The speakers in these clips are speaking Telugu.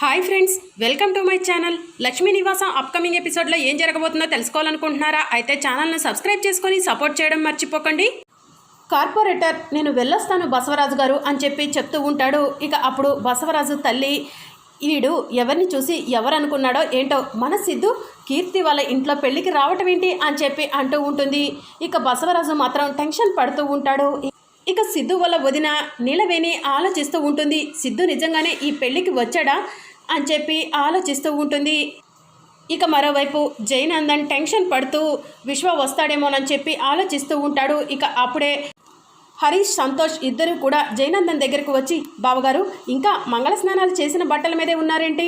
Hi friends welcome to my channel. Lakshmi Nivasam upcoming ఎపిసోడ్లో ఏం జరగబోతుందో తెలుసుకోవాలనుకుంటున్నారా? అయితే ఛానల్ను సబ్స్క్రైబ్ చేసుకొని సపోర్ట్ చేయడం మర్చిపోకండి. కార్పొరేటర్ నేను వెళ్ళొస్తాను బసవరాజు గారు అని చెప్పి చెప్తూ ఉంటాడు. ఇక అప్పుడు బసవరాజు తల్లి ఈడు ఎవరిని చూసి ఎవరనుకున్నాడో ఏంటో మన సిద్ధు కీర్తి వాళ్ళ ఇంట్లో పెళ్ళికి రావటం ఏంటి అని చెప్పి అంటూ ఉంటుంది. ఇక బసవరాజు మాత్రం టెన్షన్ పడుతూ ఉంటాడు. ఇక సిద్ధు వల్ల వదిన నీలవేణి ఆలోచిస్తూ ఉంటుంది. సిద్ధు నిజంగానే ఈ పెళ్ళికి వచ్చాడా అని చెప్పి ఆలోచిస్తూ ఉంటుంది. ఇక మరోవైపు జైనందన్ టెన్షన్ పడుతూ విశ్వ వస్తాడేమోనని చెప్పి ఆలోచిస్తూ ఉంటాడు. ఇక అప్పుడే హరీష్ సంతోష్ ఇద్దరు కూడా జైనందన్ దగ్గరకు వచ్చి బావగారు ఇంకా మంగళ స్నానాలు చేసిన బట్టల మీదే ఉన్నారేంటి?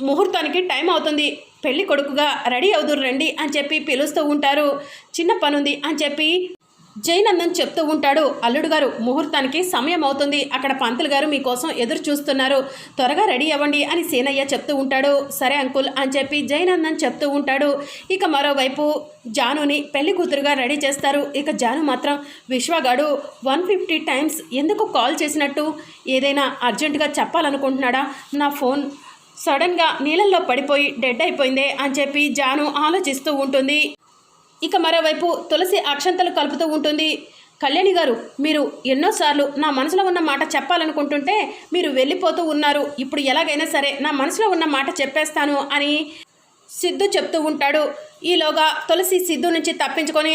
ముహూర్తానికి టైం అవుతుంది. పెళ్ళి కొడుకుగా రెడీ అవుదురు రండి అని చెప్పి పిలుస్తూ ఉంటారు. చిన్న పనుంది అని చెప్పి జైనందన్ చెప్తూ ఉంటాడు అల్లుడు గారు ముహూర్తానికి సమయం అవుతుంది. అక్కడ పంతులు గారు మీకోసం ఎదురు చూస్తున్నారు. త్వరగా రెడీ అవ్వండి అని సీనయ్య చెప్తూ ఉంటాడు. సరే అంకుల్ అని చెప్పి జైనందన్ చెప్తూ ఉంటాడు. ఇక మరోవైపు జానుని పెళ్ళి కూతురుగా రెడీ చేస్తారు. ఇక జాను మాత్రం విశ్వగాడు వన్ ఫిఫ్టీ టైమ్స్ ఎందుకు కాల్ చేసినట్టు? ఏదైనా అర్జెంటుగా చెప్పాలనుకుంటున్నాడా? నా ఫోన్ సడన్గా నీళ్ళల్లో పడిపోయి డెడ్ అయిపోయిందే అని చెప్పి జాను ఆలోచిస్తూ ఉంటుంది. ఇక మరోవైపు తులసి అక్షంతలు కలుపుతూ ఉంటుంది. కళ్యాణి గారు మీరు ఎన్నోసార్లు నా మనసులో ఉన్న మాట చెప్పాలనుకుంటుంటే మీరు వెళ్ళిపోతూ ఉన్నారు. ఇప్పుడు ఎలాగైనా సరే నా మనసులో ఉన్న మాట చెప్పేస్తాను అని సిద్ధు చెప్తూ ఉంటాడు. ఈలోగా తులసి సిద్ధు నుంచి తప్పించుకొని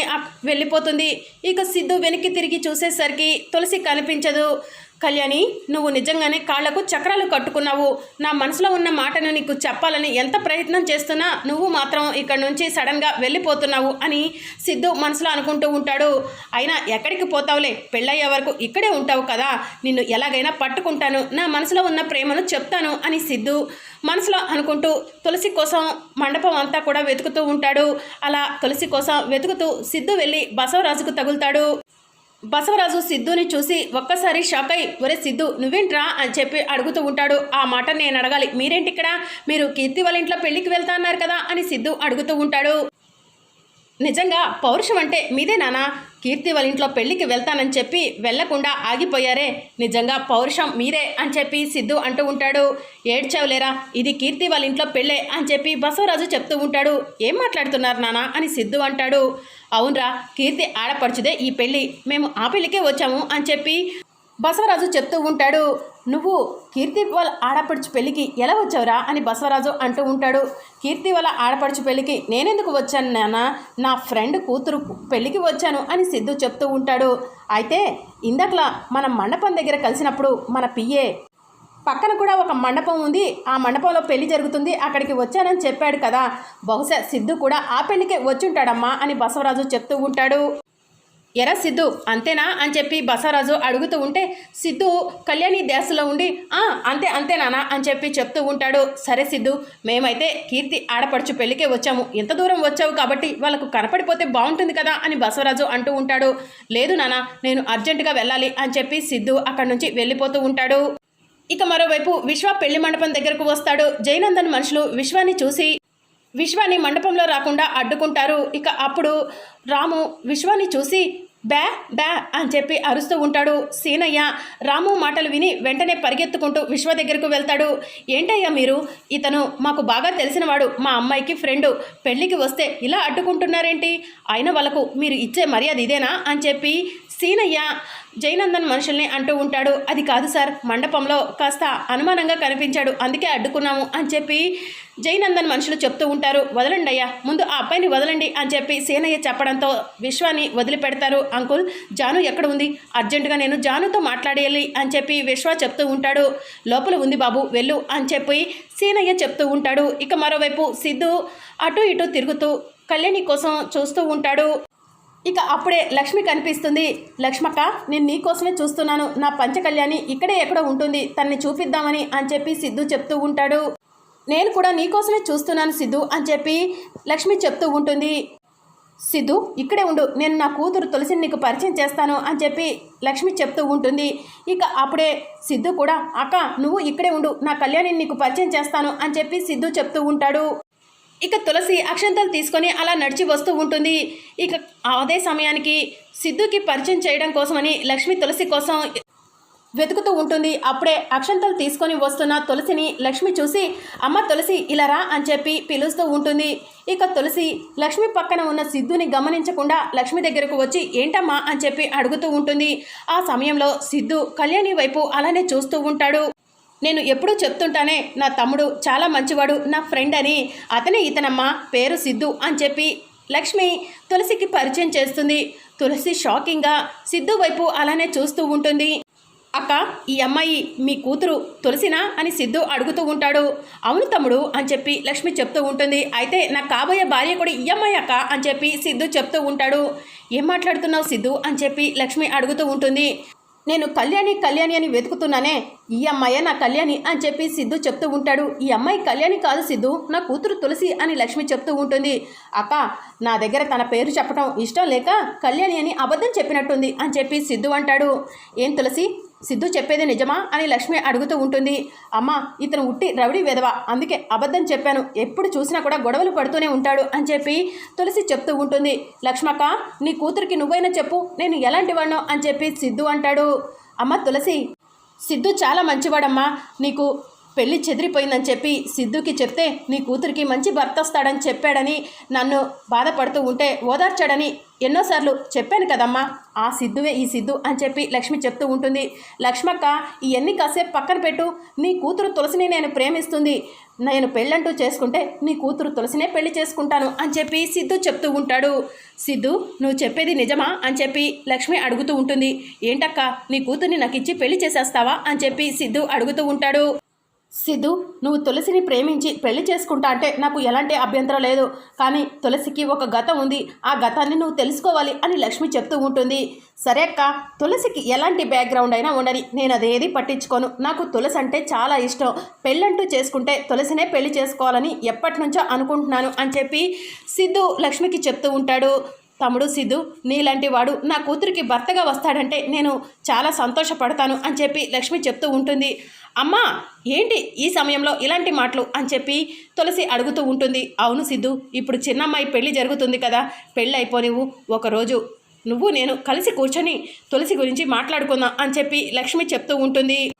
వెళ్ళిపోతుంది. ఇక సిద్ధు వెనక్కి తిరిగి చూసేసరికి తులసి కనిపించదు. కళ్యాణి నువ్వు నిజంగానే కాళ్ళకు చక్రాలు కట్టుకున్నావు. నా మనసులో ఉన్న మాటను నీకు చెప్పాలని ఎంత ప్రయత్నం చేస్తున్నా నువ్వు మాత్రం ఇక్కడ నుంచి సడన్గా వెళ్ళిపోతున్నావు అని సిద్ధు మనసులో అనుకుంటూ ఉంటాడు. అయినా ఎక్కడికి పోతావులే? పెళ్ళయ్యే వరకు ఇక్కడే ఉంటావు కదా? నిన్ను ఎలాగైనా పట్టుకుంటాను. నా మనసులో ఉన్న ప్రేమను చెప్తాను అని సిద్ధు మనసులో అనుకుంటూ తులసి కోసం మండపం అంతా కూడా వెతుకుతూ ఉంటాడు. అలా తులసి కోసం వెతుకుతూ సిద్ధు వెళ్ళి బసవరాజుకు తగులుతాడు. బసవరాజు సిద్ధుని చూసి ఒక్కసారి షాక్ అయి ఒరే సిద్ధు నువ్వేంట్రా? అని చెప్పి అడుగుతూ ఉంటాడు. ఆ మాట నేను అడగాలి. మీరేంటి ఇక్కడ మీరు కీర్తి వాళ్ళ ఇంట్లో పెళ్ళికి వెళ్తా అన్నారు కదా? అని సిద్ధు అడుగుతూ ఉంటాడు. నిజంగా పౌరుషం అంటే మీదే నానా? కీర్తి వాళ్ళ ఇంట్లో పెళ్ళికి వెళ్తానని చెప్పి వెళ్ళకుండా ఆగిపోయారే. నిజంగా పౌరుషం మీరే అని చెప్పి సిద్ధు అంటూ ఉంటాడు. ఏడ్చావులేరా? ఇది కీర్తి వాళ్ళ ఇంట్లో పెళ్ళే అని చెప్పి బసవరాజు చెప్తూ ఉంటాడు. ఏం మాట్లాడుతున్నారు నానా? అని సిద్ధు అంటాడు. అవునరా కీర్తి ఆడపడుచుదే ఈ పెళ్ళి. మేము ఆ పెళ్ళికే వచ్చాము అని చెప్పి బసవరాజు చెప్తూ ఉంటాడు. నువ్వు కీర్తి వాళ్ళ ఆడపడుచు పెళ్ళికి ఎలా వచ్చావురా అని బసవరాజు అంటూ ఉంటాడు. కీర్తి వాళ్ళ ఆడపడుచు పెళ్ళికి నేనెందుకు వచ్చాను నాన్న? నా ఫ్రెండ్ కూతురు పెళ్ళికి వచ్చాను అని సిద్ధు చెప్తూ ఉంటాడు. అయితే ఇందాకలా మన మండపం దగ్గర కలిసినప్పుడు మన పిఏ పక్కన కూడా ఒక మండపం ఉంది. ఆ మండపంలో పెళ్ళి జరుగుతుంది. అక్కడికి వచ్చానని చెప్పాడు కదా. బహుశా సిద్ధు కూడా ఆ పెళ్ళికే వచ్చుంటాడమ్మా అని బసవరాజు చెప్తూ ఉంటాడు. ఎరా సిద్ధు అంతేనా? అని చెప్పి బసవరాజు అడుగుతూ ఉంటే సిద్ధు కళ్యాణి దేశంలో ఉండి అంతే అంతేనానా అని చెప్పి చెప్తూ ఉంటాడు. సరే సిద్ధు మేమైతే కీర్తి ఆడపడుచు పెళ్ళికే వచ్చాము. ఎంత దూరం వచ్చావు కాబట్టి వాళ్ళకు కనపడిపోతే బాగుంటుంది కదా అని బసవరాజు అంటూ ఉంటాడు. లేదు నానా నేను అర్జెంటుగా వెళ్ళాలి అని చెప్పి సిద్ధు అక్కడి నుంచి వెళ్ళిపోతూ ఉంటాడు. ఇక మరోవైపు విశ్వ పెళ్ళి మండపం దగ్గరకు వస్తాడు. జైనందన్ మనుషులు విశ్వాన్ని చూసి విశ్వాన్ని మండపంలో రాకుండా అడ్డుకుంటారు. ఇక అప్పుడు రాము విశ్వాన్ని చూసి బ్యా బ్యా అని చెప్పి అరుస్తూ ఉంటాడు సీనయ్య. రాము మాటలు విని వెంటనే పరిగెత్తుకుంటూ విశ్వ దగ్గరకు వెళ్తాడు. ఏంటయ్యా మీరు? ఇతను మాకు బాగా తెలిసినవాడు మా అమ్మాయికి ఫ్రెండు. పెళ్ళికి వస్తే ఇలా అడ్డుకుంటున్నారేంటి? అయిన వాళ్ళకు మీరు ఇచ్చే మర్యాద ఇదేనా? అని చెప్పి సీనయ్య జైనందన్ మనుషుల్ని అంటూ ఉంటాడు. అది కాదు సార్ మండపంలో కాస్త అనుమానంగా కనిపించాడు. అందుకే అడ్డుకున్నాము అని చెప్పి జైనందన్ మనుషులు చెప్తూ ఉంటారు. వదలండి అయ్యా ముందు ఆ అబ్బాయిని వదలండి అని చెప్పి సేనయ్య చెప్పడంతో విశ్వాన్ని వదిలిపెడతారు. అంకుల్ జాను ఎక్కడ ఉంది? అర్జెంటుగా నేను జానుతో మాట్లాడేయాలి అని చెప్పి విశ్వ చెప్తూ ఉంటాడు. లోపల ఉంది బాబు వెళ్ళు అని చెప్పి సీనయ్య చెప్తూ ఉంటాడు. ఇక మరోవైపు సిద్ధు అటు ఇటు తిరుగుతూ కళ్యాణి కోసం చూస్తూ ఉంటాడు. ఇక అప్పుడే లక్ష్మి కనిపిస్తుంది. లక్ష్మక్క నేను నీకోసమే చూస్తున్నాను. నా పంచకళ్యాణి ఇక్కడే ఎక్కడో ఉంటుంది. తన్ని చూపిద్దామని అని చెప్పి సిద్ధు చెప్తూ ఉంటాడు. నేను కూడా నీకోసమే చూస్తున్నాను సిద్ధు అని చెప్పి లక్ష్మి చెప్తూ ఉంటుంది. సిద్ధు ఇక్కడే ఉండు. నేను నా కూతురు తులసిని నీకు పరిచయం చేస్తాను అని చెప్పి లక్ష్మి చెప్తూ ఉంటుంది. ఇక అప్పుడే సిద్ధు కూడా అక్క నువ్వు ఇక్కడే ఉండు. నా కళ్యాణిని నీకు పరిచయం చేస్తాను అని చెప్పి సిద్ధు చెప్తూ ఉంటాడు. ఇక తులసి అక్షంతలు తీసుకొని అలా నడిచి వస్తూ ఉంటుంది. ఇక అదే సమయానికి సిద్ధుకి పరిచయం చేయడం కోసమని లక్ష్మి తులసి కోసం వెతుకుతూ ఉంటుంది. అప్పుడే అక్షంతలు తీసుకొని వస్తున్న తులసిని లక్ష్మి చూసి అమ్మ తులసి ఇలా రా అని చెప్పి పిలుస్తూ ఉంటుంది. ఇక తులసి లక్ష్మి పక్కన ఉన్న సిద్ధుని గమనించకుండా లక్ష్మి దగ్గరకు వచ్చి ఏంటమ్మా అని చెప్పి అడుగుతూ ఉంటుంది. ఆ సమయంలో సిద్ధు కళ్యాణి వైపు అలానే చూస్తూ ఉంటాడు. నేను ఎప్పుడూ చెప్తుంటానే నా తమ్ముడు చాలా మంచివాడు నా ఫ్రెండ్ అని. అతనే ఇతనమ్మ పేరు సిద్ధు అని చెప్పి లక్ష్మి తులసికి పరిచయం చేస్తుంది. తులసి షాకింగ్గా సిద్ధు వైపు అలానే చూస్తూ ఉంటుంది. అక్క ఈ అమ్మాయి మీ కూతురు తులసినా? అని సిద్ధు అడుగుతూ ఉంటాడు. అవును తమ్ముడు అని చెప్పి లక్ష్మి చెప్తూ ఉంటుంది. అయితే నాకు కాబోయే భార్య కూడా ఈ అమ్మాయి అక్క? అని చెప్పి సిద్ధు చెప్తూ ఉంటాడు. ఏం మాట్లాడుతున్నావు సిద్ధు? అని చెప్పి లక్ష్మి అడుగుతూ ఉంటుంది. నేను కళ్యాణి కళ్యాణి అని వెతుకుతున్నానే. ఈ అమ్మాయే నా కళ్యాణి అని చెప్పి సిద్ధు చెప్తూ ఉంటాడు. ఈ అమ్మాయి కళ్యాణి కాదు సిద్ధు నా కూతురు తులసి అని లక్ష్మి చెప్తూ ఉంటుంది. అక్క నా దగ్గర తన పేరు చెప్పడం ఇష్టం లేక కళ్యాణి అని అబద్ధం చెప్పినట్టుంది అని చెప్పి సిద్ధు అంటాడు. ఏం తులసి? సిద్ధు చెప్పేది నిజమా అని లక్ష్మి అడుగుతూ ఉంటుంది. అమ్మ ఇతను ఉట్టి రవిడి వెధవ. అందుకే అబద్ధం చెప్పాను. ఎప్పుడు చూసినా కూడా గొడవలు పడుతూనే ఉంటాడు అని చెప్పి తులసి చెప్తూ ఉంటుంది. లక్ష్మక్క నీ కూతురికి నువ్వైనా చెప్పు. నేను ఎలాంటి వాడినో అని చెప్పి సిద్ధు అంటాడు. అమ్మ తులసి సిద్ధు చాలా మంచివాడమ్మా. నీకు పెళ్ళి చెదిరిపోయిందని చెప్పి సిద్ధుకి చెప్తే నీ కూతురికి మంచి భర్త వస్తాడని చెప్పాడని నన్ను బాధపడుతూ ఉంటే ఓదార్చాడని ఎన్నోసార్లు చెప్పాను కదమ్మా. ఆ సిద్ధువే ఈ సిద్ధు అని చెప్పి లక్ష్మి చెప్తూ ఉంటుంది. లక్ష్మక్క ఇవన్నీ కాసేపు పక్కన పెట్టు. నీ కూతురు తులసిని నేను ప్రేమిస్తుంది. నేను పెళ్ళంటూ చేసుకుంటే నీ కూతురు తులసినే పెళ్ళి చేసుకుంటాను అని చెప్పి సిద్ధు చెప్తూ ఉంటాడు. సిద్ధు నువ్వు చెప్పేది నిజమా అని చెప్పి లక్ష్మి అడుగుతూ ఉంటుంది. ఏంటక్క నీ కూతుర్ని నాకు ఇచ్చి పెళ్ళి చేసేస్తావా అని చెప్పి సిద్ధు అడుగుతూ ఉంటాడు. సిద్ధు నువ్వు తులసిని ప్రేమించి పెళ్ళి చేసుకుంటా అంటే నాకు ఎలాంటి అభ్యంతరం లేదు. కానీ తులసికి ఒక గతం ఉంది. ఆ గతాన్ని నువ్వు తెలుసుకోవాలి అని లక్ష్మి చెప్తూ ఉంటుంది. సరే అక్క తులసికి ఎలాంటి బ్యాక్గ్రౌండ్ అయినా ఉండని. నేను అదేది పట్టించుకోను. నాకు తులసి అంటే చాలా ఇష్టం. పెళ్ళంటూ చేసుకుంటే తులసినే పెళ్ళి చేసుకోవాలని ఎప్పటి నుంచో అనుకుంటున్నాను అని చెప్పి సిద్ధు లక్ష్మికి చెప్తూ ఉంటాడు. తమ్ముడు సిద్ధు నీలాంటి వాడు నా కూతురికి భర్తగా వస్తాడంటే నేను చాలా సంతోషపడతాను అని చెప్పి లక్ష్మి చెప్తూ ఉంటుంది. అమ్మా ఏంటి ఈ సమయంలో ఇలాంటి మాటలు? అని చెప్పి తులసి అడుగుతూ ఉంటుంది. అవును సిద్ధు ఇప్పుడు చిన్నమ్మాయి పెళ్ళి జరుగుతుంది కదా పెళ్ళి అయిపోనివు ఒకరోజు నువ్వు నేను కలిసి కూర్చొని తులసి గురించి మాట్లాడుకుందాం అని చెప్పి లక్ష్మి చెప్తూ ఉంటుంది.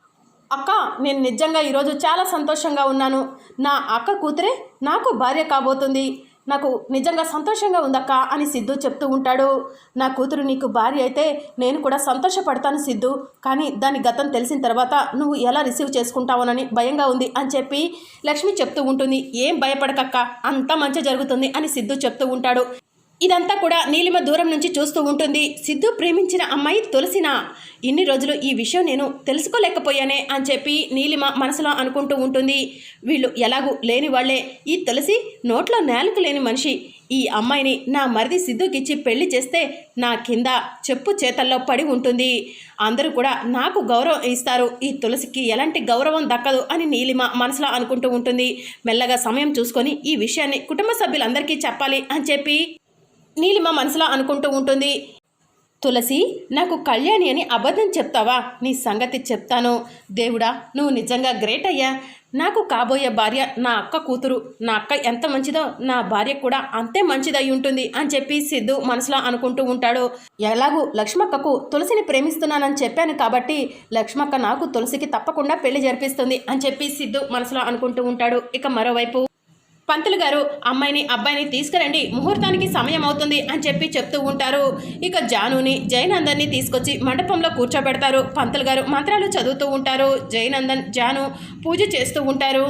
అక్క నేను నిజంగా ఈరోజు చాలా సంతోషంగా ఉన్నాను. నా అక్క కూతురే నాకు భార్య కాబోతుంది. నాకు నిజంగా సంతోషంగా ఉందక్క అని సిద్ధు చెప్తూ ఉంటాడు. నా కూతురు నీకు భార్య అయితే నేను కూడా సంతోషపడతాను సిద్ధు. కానీ దాని గతం తెలిసిన తర్వాత నువ్వు ఎలా రిసీవ్ చేసుకుంటావునని భయంగా ఉంది అని చెప్పి లక్ష్మి చెప్తూ ఉంటుంది. ఏం భయపడకక్క? అంతా మంచి జరుగుతుంది అని సిద్ధు చెప్తూ ఉంటాడు. ఇదంతా కూడా నీలిమ దూరం నుంచి చూస్తూ ఉంటుంది. సిద్ధు ప్రేమించిన అమ్మాయి తులసినా ఇన్ని రోజులు ఈ విషయం నేను తెలుసుకోలేకపోయానే అని చెప్పి నీలిమ మనసులో అనుకుంటూ ఉంటుంది. వీళ్ళు ఎలాగూ లేని వాళ్ళే ఈ తులసి నోట్లో నేలకు లేని మనిషి. ఈ అమ్మాయిని నా మరిది సిద్ధుకిచ్చి పెళ్ళి చేస్తే నా కింద చెప్పు చేతల్లో పడి ఉంటుంది. అందరూ కూడా నాకు గౌరవం ఇస్తారు. ఈ తులసికి ఎలాంటి గౌరవం దక్కదు అని నీలిమ మనసులో అనుకుంటూ ఉంటుంది. మెల్లగా సమయం చూసుకొని ఈ విషయాన్ని కుటుంబ సభ్యులందరికీ చెప్పాలి అని చెప్పి నీలిమ మనసులో అనుకుంటూ ఉంటుంది. తులసి నాకు కళ్యాణి అని అబద్ధం చెప్తావా? నీ సంగతి చెప్తాను. దేవుడా నువ్వు నిజంగా గ్రేట్ అయ్యా. నాకు కాబోయే భార్య నా అక్క కూతురు. నా అక్క ఎంత మంచిదో నా భార్య కూడా అంతే మంచిదై ఉంటుంది అని చెప్పి సిద్ధు మనసులో అనుకుంటూ ఉంటాడు. ఎలాగూ లక్ష్మక్కకు తులసిని ప్రేమిస్తున్నానని చెప్పాను కాబట్టి లక్ష్మక్క నాకు తులసికి తప్పకుండా పెళ్ళి జరిపిస్తుంది అని చెప్పి సిద్ధు మనసులో అనుకుంటూ ఉంటాడు. ఇక మరోవైపు పంతులు గారు అమ్మాయిని అబ్బాయిని తీసుకురండి ముహూర్తానికి సమయం అవుతుంది అని చెప్పి చెప్తూ ఉంటారు. ఇక జానుని జయనందన్ని తీసుకొచ్చి మండపంలో కూర్చోబెడతారు. పంతులు గారు మంత్రాలు చదువుతూ ఉంటారు. జయనందన్ జాను పూజ చేస్తూ ఉంటారు.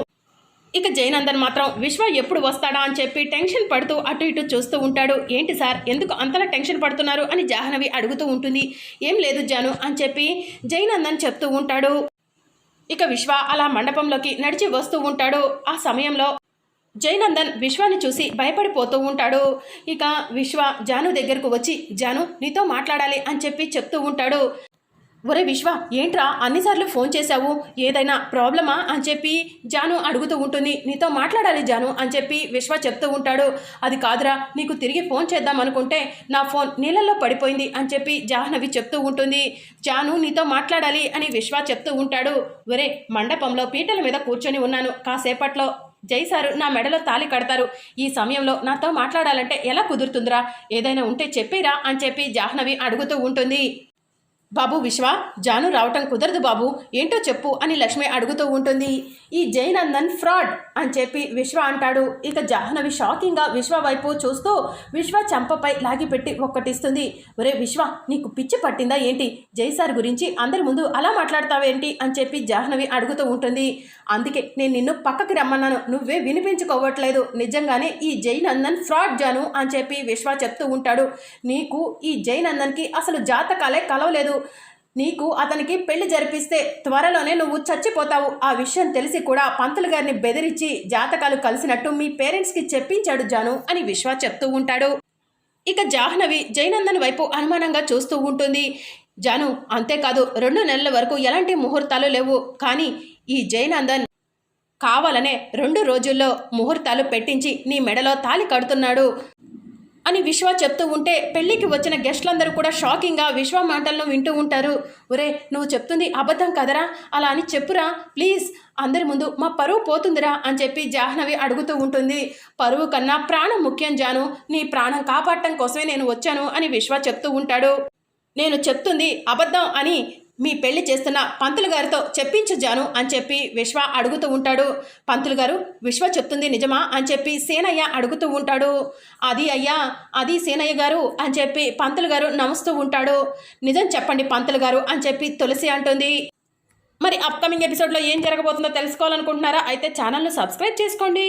ఇక జయనందన్ మాత్రం విశ్వ ఎప్పుడు వస్తాడా? అని చెప్పి టెన్షన్ పడుతూ అటు ఇటు చూస్తూ ఉంటాడు. ఏంటి సార్ ఎందుకు అంతలా టెన్షన్ పడుతున్నారు? అని జాహ్నవి అడుగుతూ ఉంటుంది. ఏం లేదు జాను అని చెప్పి జయనందన్ చెప్తూ ఉంటాడు. ఇక విశ్వ అలా మండపంలోకి నడిచి వస్తూ ఉంటాడు. ఆ సమయంలో జయనందన్ విశ్వాన్ని చూసి భయపడిపోతూ ఉంటాడు. ఇక విశ్వ జాను దగ్గరకు వచ్చి జాను నీతో మాట్లాడాలి అని చెప్పి చెప్తూ ఉంటాడు. ఒరే విశ్వ ఏంట్రా అన్నిసార్లు ఫోన్ చేశావు? ఏదైనా ప్రాబ్లమా? అని చెప్పి జాను అడుగుతూ ఉంటుంది. నీతో మాట్లాడాలి జాను అని చెప్పి విశ్వ చెప్తూ ఉంటాడు. అది కాదురా నీకు తిరిగి ఫోన్ చేద్దాం అనుకుంటే నా ఫోన్ నీళ్ళల్లో పడిపోయింది అని చెప్పి జాహ్నవి చెప్తూ ఉంటుంది. జాను నీతో మాట్లాడాలి అని విశ్వ చెప్తూ ఉంటాడు. ఒరే మండపంలో పీటల మీద కూర్చొని ఉన్నాను. కాసేపట్లో జై సారు నా మెడలో తాలి కడతారు. ఈ సమయంలో నాతో మాట్లాడాలంటే ఎలా కుదురుతుందిరా? ఏదైనా ఉంటే చెప్పిరా అని చెప్పి జాహ్నవి అడుగుతూ ఉంటుంది. బాబు విశ్వ జాను రావటం కుదరదు బాబు. ఏంటో చెప్పు అని లక్ష్మి అడుగుతూ ఉంటుంది. ఈ జయనందన్ ఫ్రాడ్. అని చెప్పి విశ్వ అంటాడు. ఇక జాహ్నవి షాకింగ్గా విశ్వ వైపు చూస్తూ విశ్వ చెంపపై లాగిపెట్టి ఒక్కటిస్తుంది. ఒరే విశ్వ నీకు పిచ్చి పట్టిందా ఏంటి? జై సార్ గురించి అందరి ముందు అలా మాట్లాడతావేంటి అని చెప్పి జాహ్నవి అడుగుతూ ఉంటుంది. అందుకే నేను నిన్ను పక్కకి రమ్మన్నాను. నువ్వే వినిపించుకోవట్లేదు. నిజంగానే ఈ జైనందన్ ఫ్రాడ్ జాను అని చెప్పి విశ్వ చెప్తూ ఉంటాడు. నీకు ఈ జైనందన్కి అసలు జాతకాలే కలవలేదు. నీకు అతనికి పెళ్ళి జరిపిస్తే త్వరలోనే నువ్వు చచ్చిపోతావు. ఆ విషయం తెలిసి కూడా పంతులు గారిని బెదిరించి జాతకాలు కలిసినట్టు మీ పేరెంట్స్కి చెప్పించాడు జాను అని విశ్వ చెప్తూ ఉంటాడు. ఇక జాహ్నవి జయనందన్ వైపు అనుమానంగా చూస్తూ ఉంటుంది. జాను అంతేకాదు రెండు నెలల వరకు ఎలాంటి ముహూర్తాలు లేవు. కానీ ఈ జయనందన్ కావాలనే రెండు రోజుల్లో ముహూర్తాలు పెట్టించి నీ మెడలో తాలి కడుతున్నాడు. అని విశ్వ చెప్తూ ఉంటే పెళ్ళికి వచ్చిన గెస్ట్లందరూ కూడా షాకింగ్గా విశ్వ మాటలను వింటూ ఉంటారు. ఒరే నువ్వు చెప్తుంది అబద్ధం కదరా? అలా అని చెప్పురా? ప్లీజ్ అందరి ముందు మా పరువు పోతుందిరా అని చెప్పి జాహ్నవి అడుగుతూ ఉంటుంది. పరువు కన్నా ప్రాణం ముఖ్యం జాను. నీ ప్రాణం కాపాడటం కోసమే నేను వచ్చాను అని విశ్వ చెప్తూ ఉంటాడు. నేను చెప్తుంది అబద్ధం అని మీ పెళ్ళి చేస్తున్న పంతులు గారితో చెప్పించు జాను అని చెప్పి విశ్వ అడుగుతూ ఉంటాడు. పంతులు గారు విశ్వ చెప్తుంది నిజమా అని చెప్పి సేనయ్య అడుగుతూ ఉంటాడు. అది అయ్యా అది సేనయ్య గారు అని చెప్పి పంతులు గారు నమస్తూ ఉంటాడు. నిజం చెప్పండి పంతులు గారు అని చెప్పి తులసి అంటుంది. మరి అప్కమింగ్ ఎపిసోడ్లో ఏం జరగబోతుందో తెలుసుకోవాలనుకుంటున్నారా? అయితే ఛానల్ను సబ్స్క్రైబ్ చేసుకోండి.